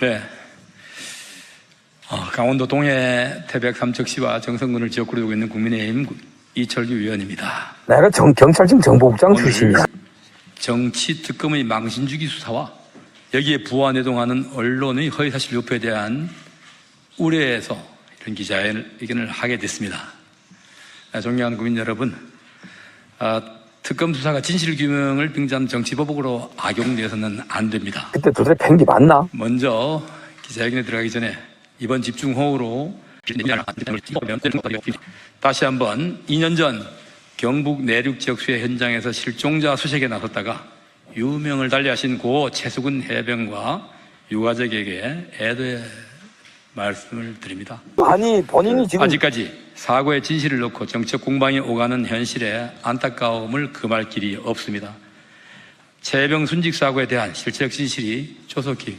네. 어, 강원도 동해 태백 삼척시와 정성군을 지역구로 두고 있는 국민의힘 이철규 의원입니다. 내가 정, 경찰청 정보국장 출신이야. 정치 특검의 망신주기 수사와 여기에 부안해동하는 언론의 허위사실 유포에 대한 우려에서 이런 기자회견을 하게 됐습니다. 아, 존경하는 국민 여러분, 아, 특검 수사가 진실 규명을 빙자한 정치 보복으로 악용되어서는 안 됩니다. 그때 도대체 팬게 맞나? 먼저 기자회견에 들어가기 전에 이번 집중호우로 다시 한번 2년 전 경북 내륙 지역 수해 현장에서 실종자 수색에 나섰다가 유명을 달리하신 고 최수근 해병과 유가족에게 애도의 말씀을 드립니다. 아니 본인이 지금 아직까지 사고의 진실을 놓고 정책 공방이 오가는 현실에 안타까움을 금할 길이 없습니다. 최병 순직 사고에 대한 실체적 진실이 조속히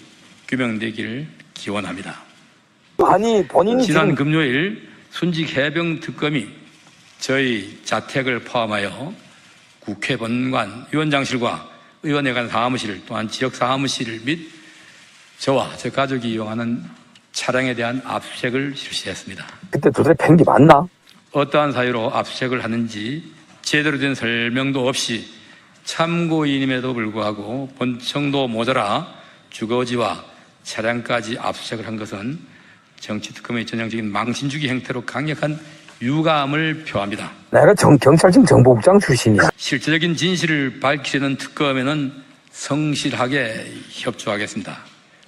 규명되기를 기원합니다. 아니 본인이 지난 지금 금요일 순직 해병 특검이 저희 자택을 포함하여 국회 본관 위원장실과 의원회관 사무실 또한 지역 사무실 및 저와 제 가족이 이용하는 차량에 대한 압수색을 실시했습니다. 그때 도대체 팬게 맞나? 어떠한 사유로 압수색을 하는지 제대로 된 설명도 없이 참고인임에도 불구하고 본청도 모자라 주거지와 차량까지 압수색을 한 것은 정치특검의 전형적인 망신주기 행태로 강력한 유감을 표합니다. 내가 정, 경찰청 정보국장 출신이야. 실질적인 진실을 밝히려는 특검에는 성실하게 협조하겠습니다.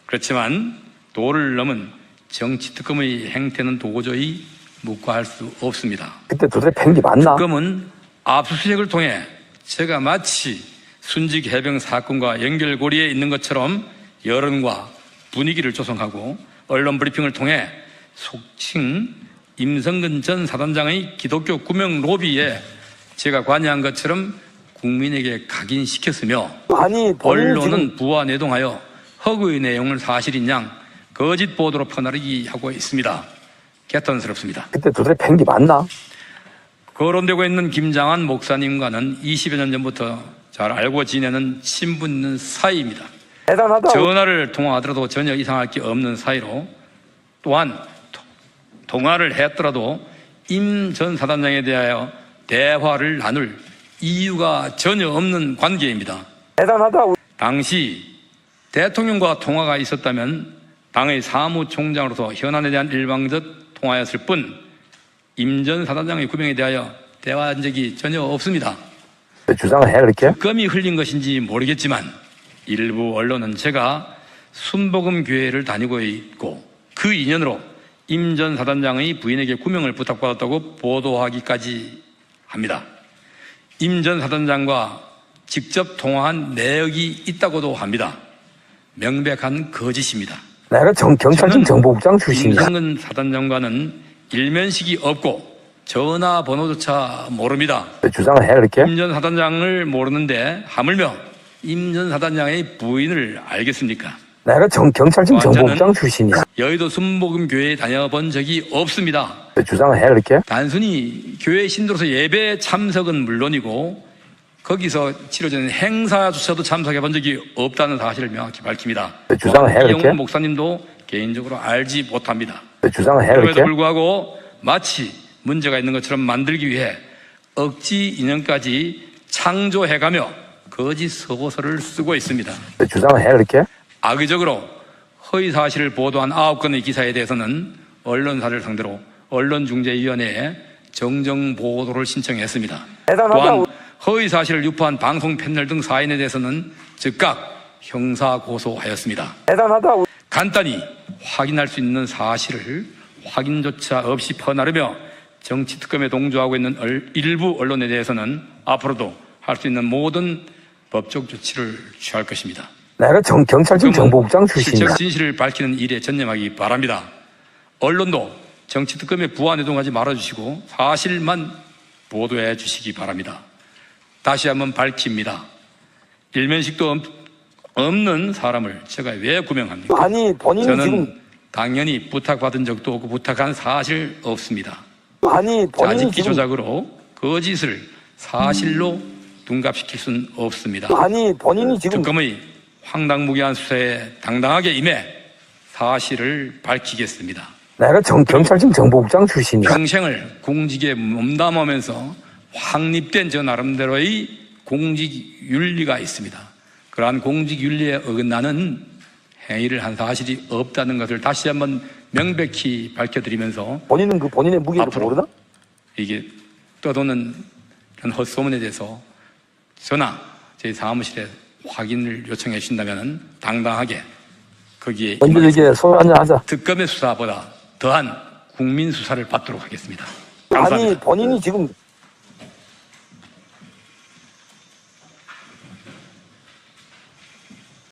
그렇지만 도를 넘은 정치 특검의 행태는 도저히 묵과할 수 없습니다. 그때 도대체 팬게 맞나? 특검은 압수수색을 통해 제가 마치 순직 해병 사건과 연결고리에 있는 것처럼 여론과 분위기를 조성하고 언론 브리핑을 통해 속칭 임성근 전 사단장의 기독교 구명 로비에 제가 관여한 것처럼 국민에게 각인시켰으며 아니 언론은 부와 내동하여 허구의 내용을 사실인 양 거짓 보도로 퍼나르기 하고 있습니다. 개탄스럽습니다. 그때 도대체 팬게 맞나? 거론되고 있는 김장한 목사님과는 20여 년 전부터 잘 알고 지내는 친분 있는 사이입니다. 대단하다. 전화를 통화하더라도 전혀 이상할 게 없는 사이로 또한 토- 통화를 했더라도 임 전 사단장에 대하여 대화를 나눌 이유가 전혀 없는 관계입니다. 대단하다. 당시 대통령과 통화가 있었다면 당의 사무총장으로서 현안에 대한 일방적 통화였을 뿐 임전 사단장의 구명에 대하여 대화한 적이 전혀 없습니다. 주장을 해 그렇게? 껌이 흘린 것인지 모르겠지만 일부 언론은 제가 순복음 교회를 다니고 있고 그 인연으로 임 전 사단장의 부인에게 구명을 부탁받았다고 보도하기까지 합니다. 임 전 사단장과 직접 통화한 내역이 있다고도 합니다. 명백한 거짓입니다. 내가 정, 경찰청 정보국장 출신이야. 임성근 사단장과는 일면식이 없고 전화번호조차 모릅니다. 주장을 해 그렇게? 임 전 사단장을 모르는데 하물며 임 전 사단장의 부인을 알겠습니까? 내가 정, 경찰청 정보국장 출신이야. 여의도 순복음 교회에 다녀본 적이 없습니다. 주장을 해 그렇게? 단순히 교회 신도로서 예배 참석은 물론이고 거기서 치러지는 행사조차도 참석해 본 적이 없다는 사실을 명확히 밝힙니다. 주장을 해 그렇게? 이영훈 목사님도 개인적으로 알지 못합니다. 주장을 해 그럼에도? 불구하고 마치 문제가 있는 것처럼 만들기 위해 억지 인형까지 창조해가며 거짓 서고서를 쓰고 있습니다. 주장을 해 그렇게? 악의적으로 허위 사실을 보도한 아홉 건의 기사에 대해서는 언론사를 상대로 언론중재위원회에 정정 보도를 신청했습니다. 대단하다. 또한 허위 사실을 유포한 방송 패널 등 사인에 대해서는 즉각 형사 고소하였습니다. 대단하다. 간단히 확인할 수 있는 사실을 확인조차 없이 퍼나르며 정치 특검에 동조하고 있는 얼- 일부 언론에 대해서는 앞으로도 할 수 있는 모든 법적 조치를 취할 것입니다. 내가 정, 경찰청 정보국장 출신이야. 실적 진실을 밝히는 일에 전념하기 바랍니다. 언론도 정치 특검에 부안해동하지 말아주시고 사실만 보도해 주시기 바랍니다. 다시 한번 밝힙니다. 일면식도 없- 없는 사람을 제가 왜 구명합니까? 아니 본인이 저는 지금 당연히 부탁받은 적도 없고 부탁한 사실 없습니다. 아니 본인이 자직기 지금 조작으로 거짓을 사실로 둔갑시킬 수는 없습니다. 아니 본인이 지금 특검의 황당무계한 수사에 당당하게 임해 사실을 밝히겠습니다. 내가 정, 경찰청 정보국장 출신이야. 평생을 공직에 몸담으면서 확립된 저 나름대로의 공직 윤리가 있습니다. 그러한 공직 윤리에 어긋나는 행위를 한 사실이 없다는 것을 다시 한번 명백히 밝혀드리면서 본인은 그 본인의 무게를 앞으로. 모르나? 이게 떠도는 그런 헛소문에 대해서 전화 저희 사무실에 확인을 요청해 주신다면 당당하게 거기에 먼저 이게 소리 한잔 하자. 특검의 수사보다 더한 국민 수사를 받도록 하겠습니다. 아니 감사합니다. 본인이 지금